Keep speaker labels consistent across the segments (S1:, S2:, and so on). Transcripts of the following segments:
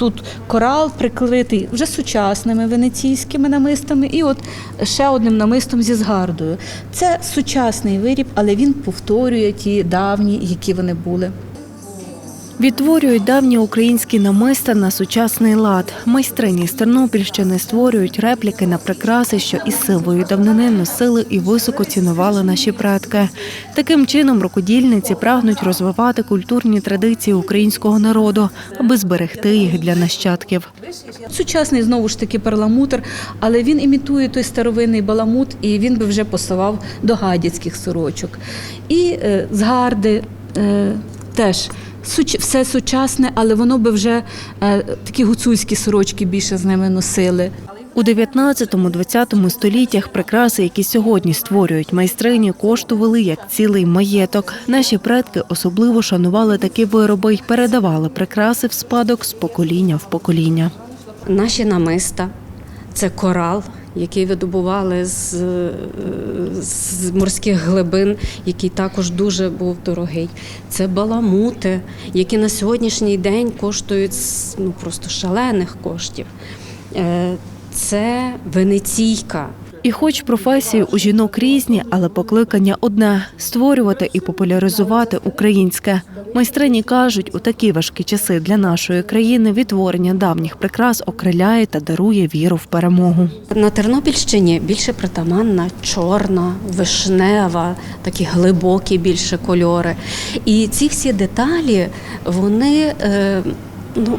S1: тут корал прикритий вже сучасними венеційськими намистами, і от ще одним намистом зі згардою. Це сучасний виріб, але він повторює ті давні, які вони були.
S2: Відтворюють давні українські намиста на сучасний лад. Майстрині з Тернопільщини створюють репліки на прикраси, що із силою давнини носили і високо цінували наші предки. Таким чином рукодільниці прагнуть розвивати культурні традиції українського народу, аби зберегти їх для нащадків.
S1: Сучасний знову ж таки перламутр, але він імітує той старовинний баламут, і він би вже пасував до гадяцьких сорочок. І е, згарди е, теж. суч- Все сучасне, але воно би вже е, такі гуцульські сорочки більше з ними носили.
S2: У 19-20 століттях прикраси, які сьогодні створюють майстрині, коштували як цілий маєток. Наші предки особливо шанували такі вироби й передавали прикраси в спадок з покоління в покоління.
S3: Наші намиста це корал, який видобували з, з морських глибин, який також дуже був дорогий. Це баламути, які на сьогоднішній день коштують ну, просто шалених коштів. Е, Це венеційка.
S2: І хоч професії у жінок різні, але покликання одне створювати і популяризувати українське. Майстрині кажуть, у такі важкі часи для нашої країни відтворення давніх прикрас окриляє та дарує віру в перемогу.
S3: На Тернопільщині більше притаманна чорна, вишнева, такі глибокі більше кольори. І ці всі деталі, вони. Е, Ну,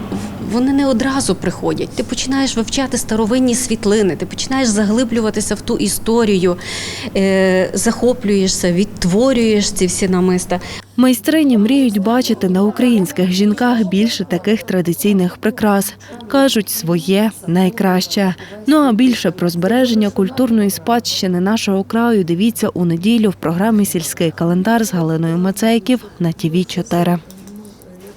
S3: вони не одразу приходять. Ти починаєш вивчати старовинні світлини, ти починаєш заглиблюватися в ту історію, е, захоплюєшся, відтворюєш ці всі намиста.
S2: Майстрині мріють бачити на українських жінках більше таких традиційних прикрас. кажуть, своє найкраще. Ну а більше про збереження культурної спадщини нашого краю дивіться у неділю в програмі Сільський календар з Галиною Мацейків на ТІВІ 4